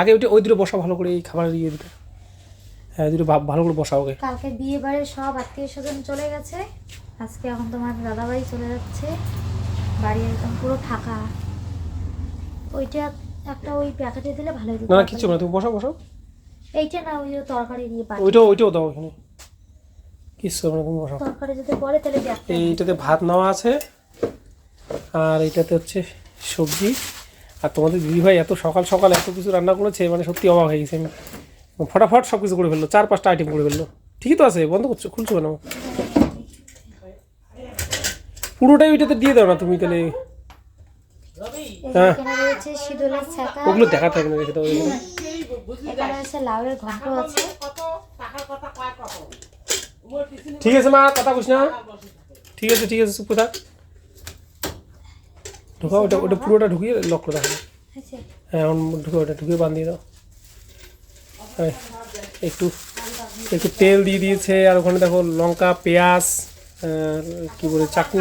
আগে ওইটা ওই দুটো বসা ভালো করে এই খাবার ইয়ে দিতে হ্যাঁ দুটো ভালো করে বসা ওকে। কালকে বিয়ে বাড়ির সব আত্মীয় স্বজন চলে গেছে। আজকে এখন তোমার দাদাবাড়ি চলে যাচ্ছে। বাড়ি একদম পুরো ফাঁকা। ওইটা একটা ওই প্যাকেটে দিলে ভালো হতো। না কিচ্ছু না তুমি বসা বসো এইটা না ওই তরকারি দিয়ে পাঠিয়ে। ওইটাও ওইটাও দাও এখানে। হবে না তুমি বসাও। তরকারি যদি পরে তাহলে দেখতে এইটাতে ভাত নেওয়া আছে। আর এইটাতে হচ্ছে সবজি। আর তোমাদের দিদিভাই এত সকাল সকাল এত কিছু রান্না করেছে মানে সত্যি অবাক হয়ে গেছে। আমি ফটাফট সব কিছু করে ফেলল চার পাঁচটা আইটেম করে ফেলল। ঠিকই তো আছে বন্ধ করছ খুলছো কেন? পুরোটাই ওইটাতে দিয়ে দাও না তুমি তাহলে। হ্যাঁ। ওগুলো দেখা থাকবে না রেখে দাও ঠিক আছে মা কথা বুঝ না। ঠিক আছে ঠিক আছে চুপ থাক। ঢোকাও ওটা ওটা পুরোটা ঢুকিয়ে লক করে রাখো। হ্যাঁ এখন ঢুকে ওটা ঢুকে বান্ধিয়ে দাও। হ্যাঁ, একটু একটু তেল দিয়ে দিয়েছে আর ওখানে দেখো লঙ্কা পেঁয়াজ কি বলে চাকু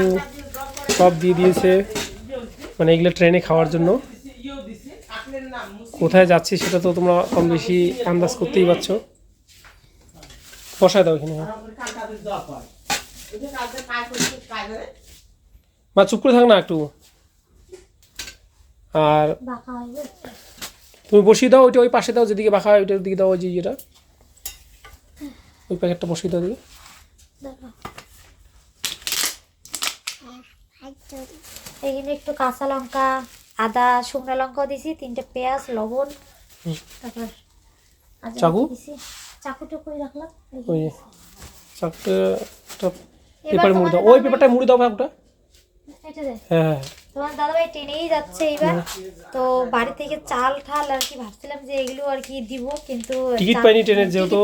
সব দিয়ে দিয়েছে। মানে এগুলো ট্রেনে খাওয়ার জন্য। কোথায় যাচ্ছি সেটা তো তোমরা কম বেশি আন্দাজ করতেই পারছ। বসায় দাও এখানে। মা চুপ করে থাক না একটু। আর তুমি বসিয়ে দাও ওইটা ওই পাশে দাও যেদিকে বাঁকা হয় ওইটার দিকে দাও ওই যে ইয়েটা। ওই প্যাকেটটা বসিয়ে দাও দিকে এখানে একটু কাঁচা লঙ্কা আদা শুকনো লঙ্কাও দিছি তিনটে পেঁয়াজ লবণ। তারপর চাকু? চাকুটা কই রাখলাম ওই এবার দাও। ওই পেপারটায় মুড়ে দাও ভাগটা হ্যাঁ হ্যাঁ। তোমার দাদাভাই টেনেই যাচ্ছে এবার তো বাড়ি থেকে চাল ঠাল আর কি ভাবছিলাম যে এগুলো আর কি দিব কিন্তু টিকিট পাইনি ট্রেনের যেহেতু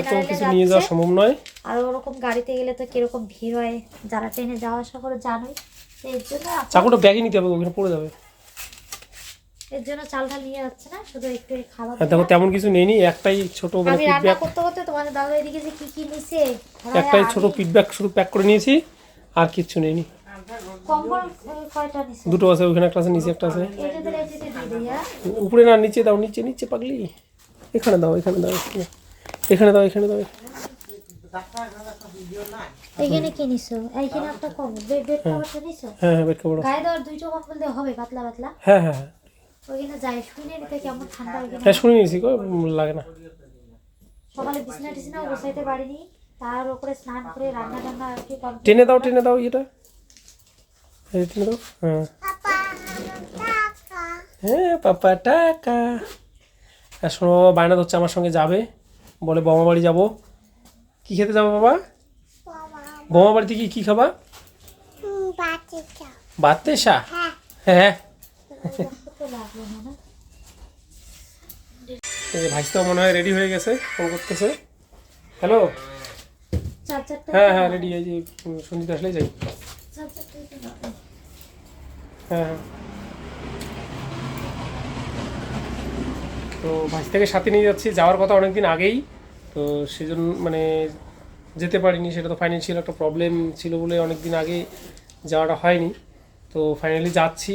এত কিছু নিয়ে যাওয়া সম্ভব নয়। আর ওরকম গাড়িতে গেলে তো কীরকম ভিড় হয় যারা ট্রেনে যাওয়া আসা করে জানোই। এর জন্য চাকুটা ব্যাগে নিতে হবে ওখানে পড়ে যাবে। এর জন্য চাল ঠাল নিয়ে যাচ্ছে না শুধু একটু খাবার দেখো তেমন কিছু নেইনি একটাই ছোট মানে ফিডব্যাক করতে করতে তোমাদের দাদা এদিকে যে কি কি নিছে। একটাই ছোট ফিডব্যাক শুধু প্যাক করে নিয়েছি আর কিচ্ছু নেইনি কম্বল কয়টা নিছে দুটো আছে ওইখানে একটা আছে নিচে একটা আছে। এটা এটা হ্যাঁ? উপরে না নিচে দাও নিচে নিচে পাগলি। এখানে দাও এখানে দাও এখানে। দাও। এখানে দাও এখানে কি নিছো? এইখানে একটা কম্বল। বেড বেড কভারটা নিছো? হ্যাঁ হ্যাঁ বেড কাপড় গায়ে দেওয়ার দুইটা কম্বল দিয়ে হবে পাতলা পাতলা? হ্যাঁ হ্যাঁ হ্যাঁ। ওইখানে যাই শুনে নিতে কেমন ঠান্ডা ওইখানে? হ্যাঁ শুনে নিয়েছি গো লাগে না। সকালে বিছনা টিছনা বসাইতে পারিনি তার উপরে স্নান করে রান্না টান্না আর কি টেনে দাও টেনে দাও ইয়েটা। দাও হ্যাঁ হ্যাঁ পাপা টাকা আর শোনো বাবা বায়না ধরছে আমার সঙ্গে যাবে। বলে বোমা বাড়ি যাব। কি খেতে যাব বাবা? বোমা বাড়িতে কি কি খাবা? বাতে সা হ্যাঁ। তো মনে হয় রেডি হয়ে গেছে ফোন করতেছে। হ্যালো হ্যাঁ হ্যাঁ রেডি এই যে সঞ্জিত আসলেই যাই চার চারটা দিতে হবে। হ্যাঁ হ্যাঁ তো ভাইস্তাকে সাথে নিয়ে যাচ্ছি। যাওয়ার কথা অনেকদিন আগেই। তো সেজন্য মানে যেতে পারিনি সেটা তো ফাইন্যান্সিয়াল একটা প্রবলেম ছিল বলে অনেক দিন আগে যাওয়াটা হয়নি। তো ফাইনালি যাচ্ছি।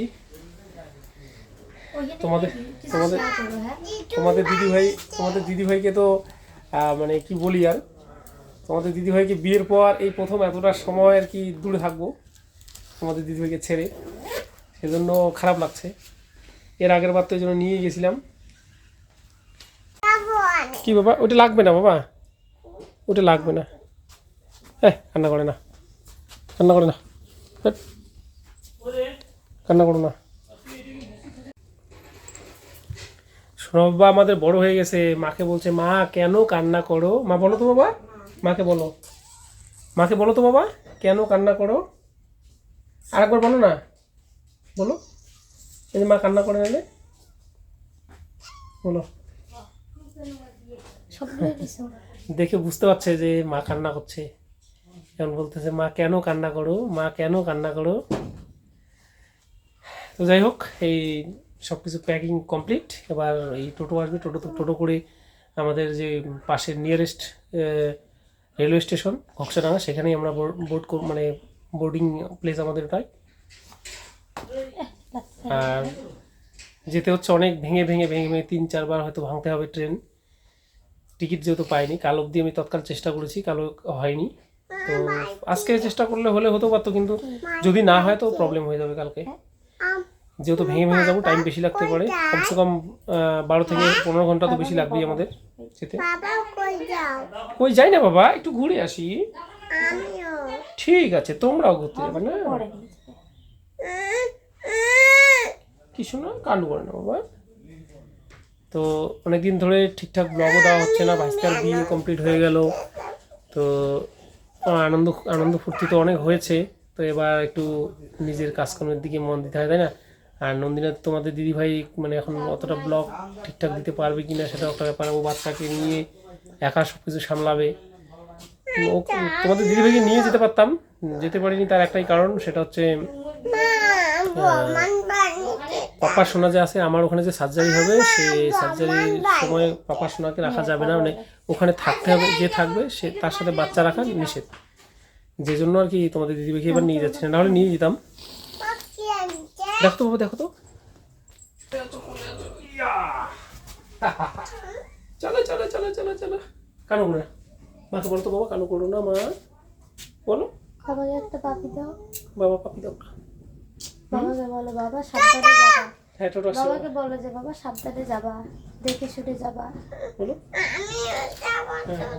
তোমাদের তোমাদের হ্যাঁ? তোমাদের দিদিভাই তোমাদের দিদিভাইকে তো মানে কি বলি আর? তোমাদের দিদিভাইকে বিয়ের পর এই প্রথম এতটা সময় আর কি দূরে থাকব। তোমাদের দিদিভাইকে ছেড়ে। সেজন্য খারাপ লাগছে। এর আগের বার তো এই জন্য নিয়ে গেছিলাম। কি বাবা? ওটা লাগবে না বাবা। ওটা লাগবে না। হ্যাঁ কান্না করে না। কান্না করে না। কান্না করো না। বাবা আমাদের বড় হয়ে গেছে। মাকে বলছে, মা, কেন কান্না করো? মা, বলো তো বাবা। মাকে বলো। মাকে বলো তো বাবা, কেন কান্না করো? আরেকবার বলো না। বলো। এই যে মা কান্না করে নিলে বলো। দেখে বুঝতে পারছে যে মা কান্না করছে। এখন বলতেছে, মা কেন কান্না করো? মা কেন কান্না করো? তো যাই হোক, এই সব কিছু প্যাকিং কমপ্লিট এবার এই টোটো আসবে। টোটো টোটো করে আমাদের যে পাশের নিয়ারেস্ট রেলওয়ে স্টেশন ঘক্সাডাঙ্গা সেখানেই আমরা বোর্ড মানে বোর্ডিং প্লেস আমাদের ওটাই আর যেতে হচ্ছে অনেক ভেঙে ভেঙে ভেঙে ভেঙে তিন চারবার হয়তো ভাঙতে হবে ট্রেন। টিকিট যেহেতু পাইনি কাল অবধি আমি তৎকাল চেষ্টা করেছি কালো হয়নি। তো আজকে চেষ্টা করলে হলে হতে পারতো কিন্তু যদি না হয় তো প্রবলেম হয়ে যাবে কালকে। যেহেতু ভেঙে ভেঙে যাব টাইম বেশি লাগতে পারে। কমসে কম বারো থেকে পনেরো ঘণ্টা তো বেশি লাগবেই আমাদের যেতে। কই ওই যাই না বাবা একটু ঘুরে আসি। ঠিক আছে তোমরাও ঘুরতে যাবে না? পরে না যাবে। কি কান্ড করে না বাবা তো অনেকদিন ধরে ঠিকঠাক ব্লগও দেওয়া হচ্ছে না ভাস্কার বিয়ে কমপ্লিট হয়ে গেল। তো আনন্দ আনন্দ ফুর্তি তো অনেক হয়েছে। তো এবার একটু নিজের কাজকর্মের দিকে মন দিতে হয় তাই না? আর নন্দিনা তোমাদের দিদিভাই মানে এখন অতটা ব্লগ ঠিকঠাক দিতে পারবে কি না সেটা একটা ব্যাপার ও বাচ্চাকে নিয়ে একা সব কিছু সামলাবে। ও তোমাদের দিদিভাইকে নিয়ে যেতে পারতাম যেতে পারিনি তার একটাই কারণ সেটা হচ্ছে পাপা সোনা যে আছে আমার ওখানে যে সার্জারি হবে সেই সার্জারির সময় পাপা সোনাকে রাখা যাবে না। মানে ওখানে থাকতে হবে যে থাকবে সে তার সাথে বাচ্চা রাখা নিষেধ। যে জন্য আর কি তোমাদের দিদিভাইকে এবার নিয়ে যাচ্ছে। না নাহলে নিয়ে যেতাম। দেখো তো বাবা দেখো তো। চলো চলো চলো চলো চলো। কানো করে মাকে বলো তো বাবা কানো করো না মা। বলো। বাবাকে একটা পাপি দাও। বাবা পাপি দাও। বাবাকে বলো বাবা সাবধানে যাবা। হ্যাঁ বাবাকে বলো যে বাবা সাবধানে যাবা দেখে শুনে যাবা। বলো। হ্যাঁ হ্যাঁ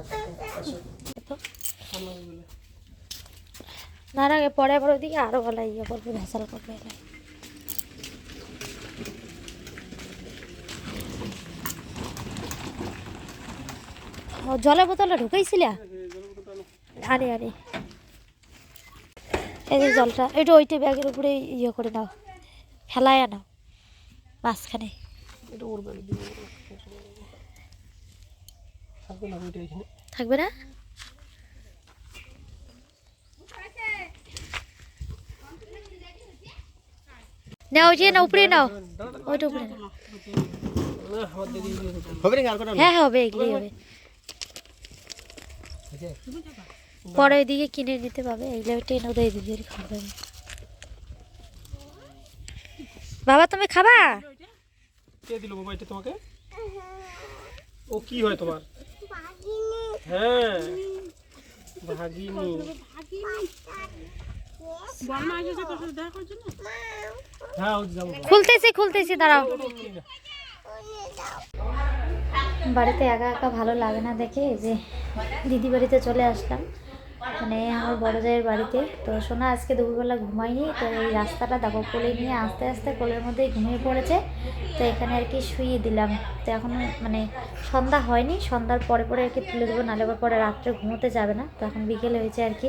না না পরে আবার ওইদিকে আরও বলা ইয়ে করবে ভেসাল করবে জলের বোতলে ঢুকাইছিলে? আরে আরে। এই যে জলটা এটা ওইটা ব্যাগের উপরে ইয়ে করে নাও ফেলায় নাও মাঝখানে। থাকবে না ওইটা এখানে। থাকবে না? নাও ওই যে না উপরে নাও। ওইটা উপরে নাও। হ্যাঁ হ্যাঁ হবে এগুলোই হবে। পরে ওইদিকে কিনে নিতে পাবে। এগুলো টেন ওদের দিদির খাবে বাবা তুমি খাবা? কে দিল বাবা এটা তোমাকে? ও কি হয় তোমার? হ্যাঁ ভাগিনি। হ্যাঁ খুলতেছি খুলতেছি দাঁড়াও। বাড়িতে একা একা ভালো লাগে না দেখে যে দিদি বাড়িতে চলে আসলাম। মানে আমার বড় জায়ের বাড়িতে। তো সোনা আজকে দুপুরবেলা ঘুমায়নি, তো এই রাস্তাটা দেখো, কোলে নিয়ে আস্তে আস্তে কোলের মধ্যেই ঘুমিয়ে পড়েছে। তো এখানে আর কি শুয়ে দিলাম। তো এখন মানে সন্ধ্যা হয়নি, সন্ধ্যার পরে পরে আর কি তুলে দেবো নালে পরে রাত্রে ঘুমোতে যাবে না। তো এখন বিকেল হয়েছে আর কি।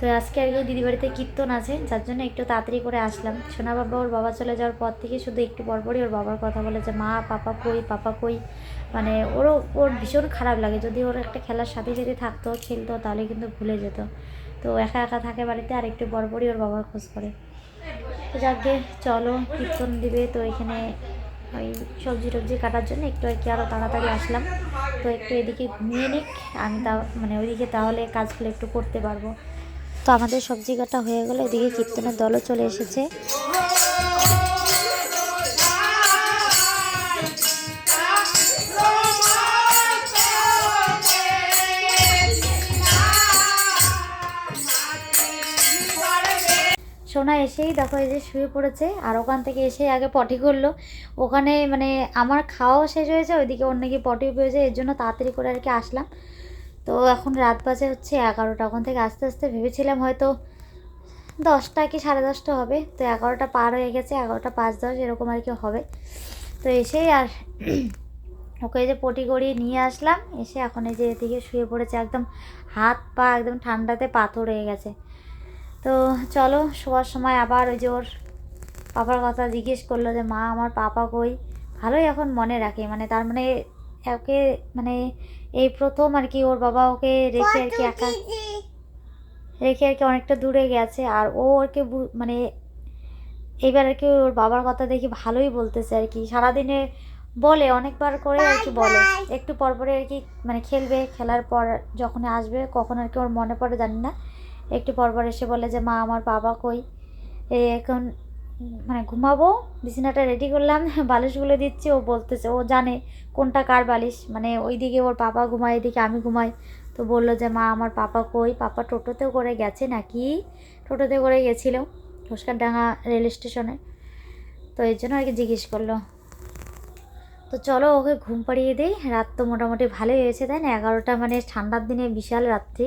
তো আজকে আর দিদি বাড়িতে কীর্তন আছে, যার জন্য একটু তাড়াতাড়ি করে আসলাম। সোনা বাবা ওর বাবা চলে যাওয়ার পর থেকে শুধু একটু পরপরই ওর বাবার কথা বলে যে, মা, পাপা কই পাপা কই? মানে ওরও, ওর ভীষণ খারাপ লাগে। যদি ওর একটা খেলার সাথে যদি থাকতো, খেলতো, তাহলে কিন্তু ভুলে যেত। তো একা একা থাকে বাড়িতে আর একটু পরপরই ওর বাবার খোঁজ করে। তো যাকে চলো, কীর্তন দিবে। তো এখানে ওই সবজি টবজি কাটার জন্য একটু আর কি আরও তাড়াতাড়ি আসলাম। তো একটু এদিকে ঘুমিয়ে নিক। আমি তা মানে ওইদিকে তাহলে কাজগুলো একটু করতে পারব। তো আমাদের সবজি কাটা হয়ে গেলে। ওদিকে কীর্তনের দলও চলে এসেছে। সোনা এসেই দেখো, এই যে শুয়ে পড়েছে আর ওখান থেকে এসে আগে পটি করল। ওখানে মানে আমার খাওয়াও শেষ হয়েছে, ওইদিকে অন্য কি পটি পেয়েছে, এর জন্য তাড়াতাড়ি করে আর কি আসলাম। তো এখন রাত বাজে হচ্ছে এগারোটা। ওখান থেকে আস্তে আস্তে ভেবেছিলাম হয়তো দশটা কি সাড়ে দশটা হবে। তো এগারোটা পার হয়ে গেছে, এগারোটা পাঁচ দশ এরকম আর কি হবে। তো এসেই আর ওকে যে পটি করিয়ে নিয়ে আসলাম। এসে এখন এই যে এদিকে শুয়ে পড়েছে, একদম হাত পা একদম ঠান্ডাতে পাথর হয়ে গেছে। তো চলো, শোয়ার সময় আবার ওই যে ওর পাপার কথা জিজ্ঞেস করল যে, মা, আমার পাপা কই? ভালোই এখন মনে রাখে। মানে তার মানে ওকে মানে এই প্রথম আর কি ওর বাবা ওকে রেখে আর কি একা রেখে আর কি অনেকটা দূরে গেছে আর ও আর কি মানে এইবার আর কি ওর বাবার কথা দেখি ভালোই বলতেছে আর কি। সারাদিনে বলে অনেকবার করে আর কি বলে। একটু পর পরে আর কি মানে খেলবে খেলার পর যখন আসবে কখন আর কি ওর মনে পড়ে জানি না। একটু পর পর এসে বলে যে মা আমার বাবা কই? এখন মানে ঘুমাবো, বিছানাটা রেডি করলাম, বালিশগুলো দিচ্ছি, ও বলতেছে, ও জানে কোনটা কার বালিশ মানে ওইদিকে ওর পাপা ঘুমায়, এদিকে আমি ঘুমাই। তো বলল যে, মা, আমার পাপা কই? পাপা টোটোতেও করে গেছে নাকি? টোটোতে করে গেছিল ঘোষকারডাঙ্গা রেল স্টেশনে। তো এর জন্য আর কি জিজ্ঞেস করল। তো চলো ওকে ঘুম পাড়িয়ে দিই। রাত তো মোটামুটি ভালোই হয়েছে, তাই না? এগারোটা মানে ঠান্ডার দিনে বিশাল রাত্রি।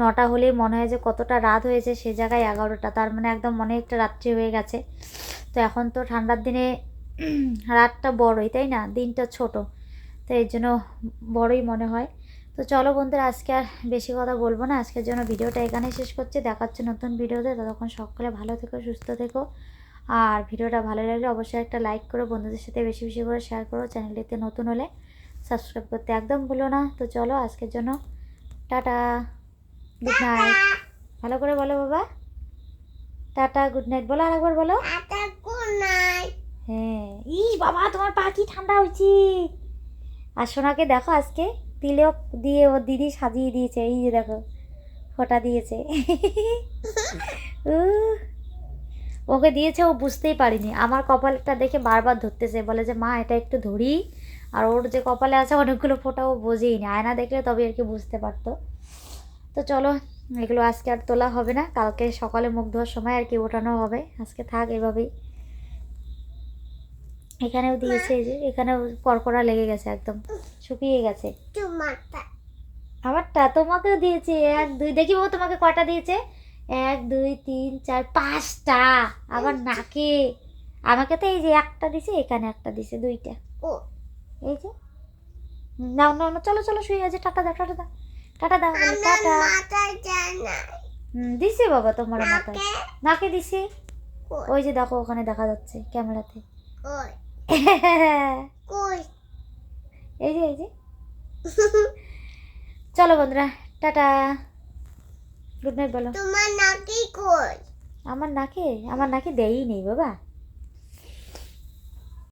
নটা হলেই মনে হয় যে কতটা রাত হয়েছে সে জায়গায় এগারোটা। তার মানে একদম অনেকটা রাত্রি হয়ে গেছে। তো এখন তো ঠান্ডার দিনে রাতটা বড়ই, তাই না? দিনটা ছোট। তো এর জন্য বড়ই মনে হয়। তো চলো বন্ধুরা, আজকে আর বেশি কথা বলব না। আজকের জন্য ভিডিওটা এখানে শেষ করছি। দেখাচ্ছে নতুন ভিডিওতে। ততক্ষণ সকলে ভালো থেকো, সুস্থ থেকো। আর ভিডিওটা ভালো লাগলে অবশ্যই একটা লাইক করো বন্ধুদের সাথে বেশি বেশি করে শেয়ার করো চ্যানেলটিতে নতুন হলে সাবস্ক্রাইব করতে একদম ভুলো না। তো চলো আজকের জন্য টাটা গুড নাইট ভালো করে বলো বাবা। টাটা গুড নাইট বলো আরেকবার বলো। আটা কোনাই হ্যাঁ। ই বাবা তোমার পা কি ঠান্ডা হয়েছে। আর সোনাকে দেখো আজকে তিলক দিয়ে ওর দিদি সাজিয়ে দিয়েছে এই যে দেখো ফোঁটা দিয়েছে। উহ, ওকে দিয়েছে ও বুঝতেই পারিনি। আমার কপালটা দেখে বারবার ধরতেছে বলে যে মা এটা একটু ধরি। আর ওর যে কপালে আছে অনেকগুলো ফোঁটা ও বোঝেই না আয়না দেখলে তবে আর কি বুঝতে পারতো। তো চলো এগুলো আজকে আর তোলা হবে না। কালকে সকালে মুখ ধোয়ার সময় আর কি ওঠানো হবে। আজকে থাক এভাবেই। এখানেও দিয়েছে এই যে এখানেও কড়কড়া লেগে গেছে একদম। শুকিয়ে গেছে। আমারটা তোমাকেও দিয়েছে। এক দুই দেখি বাবু তোমাকে কটা দিয়েছে? এক দুই তিন চার পাঁচটা। আবার নাকে। আমাকে তো এই যে একটা দিছে এখানে একটা দিছে দুইটা। ও। এই যে। নাও নাও নাও, চলো চলো শুয়ে আছে। টাটা দাও টাটা দাও। টাটা দাও টাটা। না দিছে বাবা তোমার মাথায় নাকে? নাকে দিছে। ওই যে দেখো ওখানে দেখা যাচ্ছে ক্যামেরাতে। কই? কই? এই যে এই যে। চলো বন্ধুরা টাটা। গুড নাইট বলো। তোমার নাকি কই? আমার নাকে? আমার নাকে দেয়ই নেই বাবা।